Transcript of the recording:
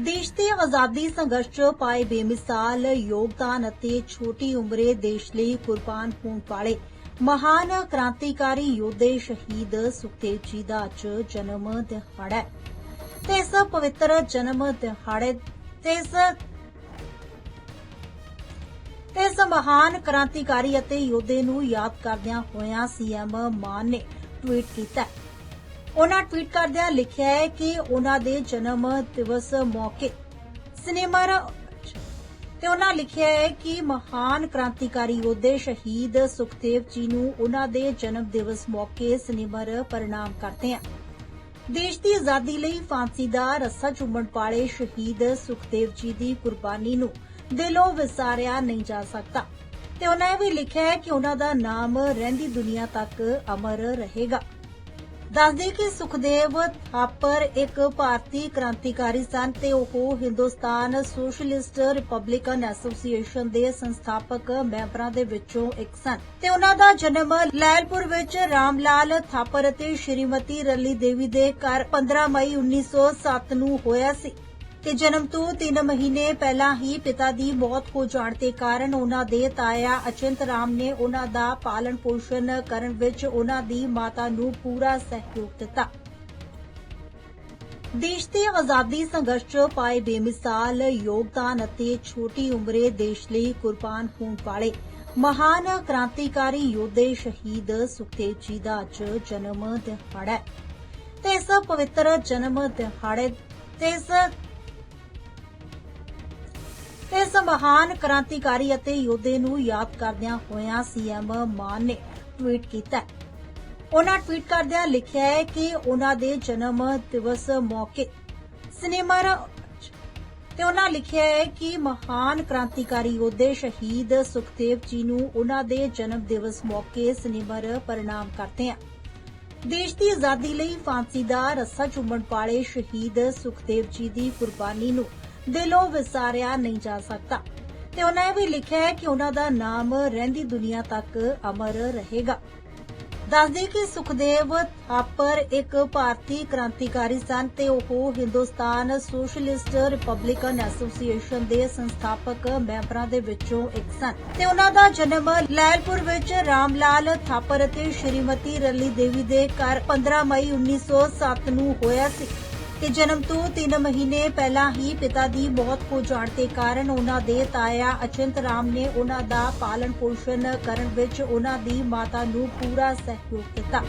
ਦੇਸ਼ ਦੇ ਆਜ਼ਾਦੀ ਸੰਘਰਸ਼ 'ਚ ਪਾਏ ਬੇਮਿਸਾਲ ਯੋਗਦਾਨ ਅਤੇ ਛੋਟੀ ਉਮਰੇ ਦੇਸ਼ ਲਈ ਕੁਰਬਾਨ ਹੋਣ ਵਾਲੇ ਮਹਾਨ ਕ੍ਰਾਂਤੀਕਾਰੀ ਯੋਧੇ ਸ਼ਹੀਦ ਸੁਖਦੇਵ ਜੀ ਦਾ ਅੱਜ ਜਨਮ ਦਿਹਾੜਾ ਹੈ। ਤੇ ਇਸ ਪਵਿੱਤਰ ਜਨਮ ਦਿਹਾੜੇ ਤੇ ਇਸ ਤੇ ਇਸ ਮਹਾਨ ਕ੍ਰਾਂਤੀਕਾਰੀ ਅਤੇ ਯੋਧੇ ਨੂੰ ਯਾਦ ਕਰਦਿਆਂ ਹੋਇਆਂ ਸੀਐਮ ਮਾਨ ਨੇ ਟਵੀਟ ਕੀਤਾ ਉਹਨਾਂ ਟਵੀਟ ਕਰਦਿਆਂ ਲਿਖਿਆ ਹੈ ਕਿ ਉਹਨਾਂ ਦੇ ਜਨਮ ਦਿਵਸ ਮੌਕੇ ਸਿਨੇਮਾ ਤੇ ਉਹਨਾਂ ਲਿਖਿਆ ਹੈ ਕਿ ਮਹਾਨ ਕ੍ਰਾਂਤੀਕਾਰੀ ਯੋਧੇ ਸ਼ਹੀਦ ਸੁਖਦੇਵ ਜੀ ਨੂੰ ਉਹਨਾਂ ਦੇ ਜਨਮ ਦਿਵਸ ਮੌਕੇ ਸਿਨੇਮਰ ਪ੍ਰਣਾਮ ਕਰਦੇ ਹਾਂ। ਦੇਸ਼ ਦੀ ਆਜ਼ਾਦੀ ਲਈ ਫਾਂਸੀ ਦਾ ਰੱਸਾ ਚੁੰਮਣ ਵਾਲੇ ਸ਼ਹੀਦ ਸੁਖਦੇਵ ਜੀ ਦੀ ਕੁਰਬਾਨੀ ਨੂੰ ਦਿਲੋਂ ਵਿਸਾਰਿਆ ਨਹੀਂ ਜਾ ਸਕਦਾ। ਤੇ ਉਹਨਾਂ ਇਹ ਵੀ ਲਿਖਿਆ ਹੈ ਕਿ ਉਹਨਾਂ ਦਾ ਨਾਮ ਰਹਿੰਦੀ ਦੁਨੀਆ ਤੱਕ ਅਮਰ ਰਹੇਗਾ। ਦੱਸਦੇ ਕਿ ਸੁਖਦੇਵ ਥਾਪਰ ਇੱਕ ਭਾਰਤੀ ਕ੍ਰਾਂਤੀਕਾਰੀ ਸਨ ਤੇ ਉਹ ਹਿੰਦੁਸਤਾਨ ਸੋਸ਼ਲਿਸਟ ਰਿਪਬਲਿਕਨ ਐਸੋਸੀਏਸ਼ਨ ਦੇ ਸੰਸਥਾਪਕ ਮੈਂਬਰਾਂ ਦੇ ਵਿੱਚੋਂ ਇੱਕ ਸਨ। ਤੇ ਉਹਨਾਂ ਦਾ ਜਨਮ ਲੈਲਪੁਰ ਵਿੱਚ ਰਾਮਲਾਲ ਥਾਪਰ ਅਤੇ ਸ਼੍ਰੀਮਤੀ ਰੱਲੀ ਦੇਵੀ ਦੇ ਘਰ 15 ਮਈ 1907 ਨੂੰ ਹੋਇਆ ਸੀ। ਤੇ ਜਨਮ ਤੋਂ 3 ਮਹੀਨੇ ਪਹਿਲਾਂ ਹੀ ਪਿਤਾ ਦੀ ਮੌਤ ਹੋ ਜਾਣ ਦੇ ਕਾਰਨ ਉਹਨਾਂ ਦੇ ਤਾਇਆ ਅਚਿੰਤ ਰਾਮ ਨੇ ਉਹਨਾਂ ਦਾ ਪਾਲਣ ਪੋਸ਼ਣ ਕਰਨ ਵਿੱਚ ਉਹਨਾਂ ਦੀ ਮਾਤਾ ਨੂੰ ਪੂਰਾ ਸਹਿਯੋਗ ਦਿੱਤਾ। ਦੇਸ਼ ਦੇ ਆਜ਼ਾਦੀ ਸੰਘਰਸ਼ 'ਚ ਪਾਏ ਬੇਮਿਸਾਲ ਯੋਗਦਾਨ ਅਤੇ ਛੋਟੀ ਉਮਰੇ ਦੇਸ਼ ਲਈ ਕੁਰਬਾਨ ਹੋਣ ਵਾਲੇ ਮਹਾਨ ਕ੍ਰਾਂਤੀਕਾਰੀ ਯੋਧੇ ਸ਼ਹੀਦ ਸੁਖਦੇਵ ਜੀ ਦਾ ਅੱਜ ਜਨਮ ਦਿਹਾੜਾ ਹੈ। ਤੇ ਇਸ ਪਵਿੱਤਰ ਜਨਮ ਦਿਹਾੜੇ ਤੇ ਇਸ ਇਸ ਮਹਾਨ ਕ੍ਰਾਂਤੀਕਾਰੀ ਅਤੇ ਯੋਧੇ ਨੂੰ ਯਾਦ ਕਰਦਿਆਂ ਹੋਇਆਂ ਸੀਐਮ ਮਾਨ ਨੇ ਟਵੀਟ ਕੀਤਾ ਹੈ। ਉਹਨਾਂ ਟਵੀਟ ਕਰਦਿਆਂ ਲਿਖਿਆ ਹੈ ਕਿ ਉਹਨਾਂ ਦੇ ਜਨਮ ਦਿਵਸ ਮੌਕੇ ਸਿਨੇਮਾ ਤੇ ਉਹਨਾਂ ਲਿਖਿਆ ਹੈ ਕਿ ਮਹਾਨ ਕ੍ਰਾਂਤੀਕਾਰੀ ਯੋਧੇ ਸ਼ਹੀਦ ਸੁਖਦੇਵ ਜੀ ਨੂੰ ਉਹਨਾਂ ਦੇ ਜਨਮ ਦਿਵਸ ਮੌਕੇ ਸਿਨੇਮਰ ਪ੍ਰਣਾਮ ਕਰਦੇ ਹਾਂ ਦੇਸ਼ ਦੀ ਆਜ਼ਾਦੀ ਲਈ ਫਾਂਸੀ ਦਾ ਰੱਸਾ ਚੁੰਮਣ ਵਾਲੇ ਸ਼ਹੀਦ ਸੁਖਦੇਵ ਜੀ ਦੀ ਕੁਰਬਾਨੀ ਨੂੰ ਦਿਲੋਂ ਵਿਸਾਰਿਆ ਨਹੀਂ ਜਾ ਸਕਦਾ। ਤੇ ਉਹਨਾਂ ਇਹ ਵੀ ਲਿਖਿਆ ਹੈ ਕਿ ਉਹਨਾਂ ਦਾ ਨਾਮ ਰਹਿੰਦੀ ਦੁਨੀਆ ਤੱਕ ਅਮਰ ਰਹੇਗਾ। ਦੱਸਦੇ ਕਿ ਸੁਖਦੇਵ ਥਾਪਰ ਇੱਕ ਭਾਰਤੀ ਕ੍ਰਾਂਤੀਕਾਰੀ ਸਨ ਤੇ ਉਹ ਹਿੰਦੁਸਤਾਨ ਸੋਸ਼ਲਿਸਟ ਰਿਪਬਲਿਕਨ ਐਸੋਸੀਏਸ਼ਨ ਦੇ ਸੰਸਥਾਪਕ ਮੈਂਬਰਾਂ ਦੇ ਵਿੱਚੋਂ ਇੱਕ ਸਨ। ਤੇ ਉਹਨਾਂ ਦਾ ਜਨਮ ਲੈਲਪੁਰ ਵਿੱਚ ਰਾਮਲਾਲ ਥਾਪਰ ਅਤੇ ਸ਼੍ਰੀਮਤੀ ਰੱਲੀ ਦੇਵੀ ਦੇ ਘਰ 15 ਮਈ 1907 ਨੂੰ ਹੋਇਆ ਸੀ। ਤੇ ਜਨਮ ਤੋਂ 3 ਮਹੀਨੇ ਪਹਿਲਾਂ ਹੀ ਪਿਤਾ ਦੀ ਮੌਤ ਹੋ ਜਾਣ ਦੇ ਕਾਰਨ ਉਹਨਾਂ ਦੇ ਤਾਇਆ ਅਚਿੰਤ ਰਾਮ ਨੇ ਉਹਨਾਂ ਦਾ ਪਾਲਣ ਪੋਸ਼ਣ ਕਰਨ ਵਿੱਚ ਉਹਨਾਂ ਦੀ ਮਾਤਾ ਨੂੰ ਪੂਰਾ ਸਹਿਯੋਗ ਦਿੱਤਾ।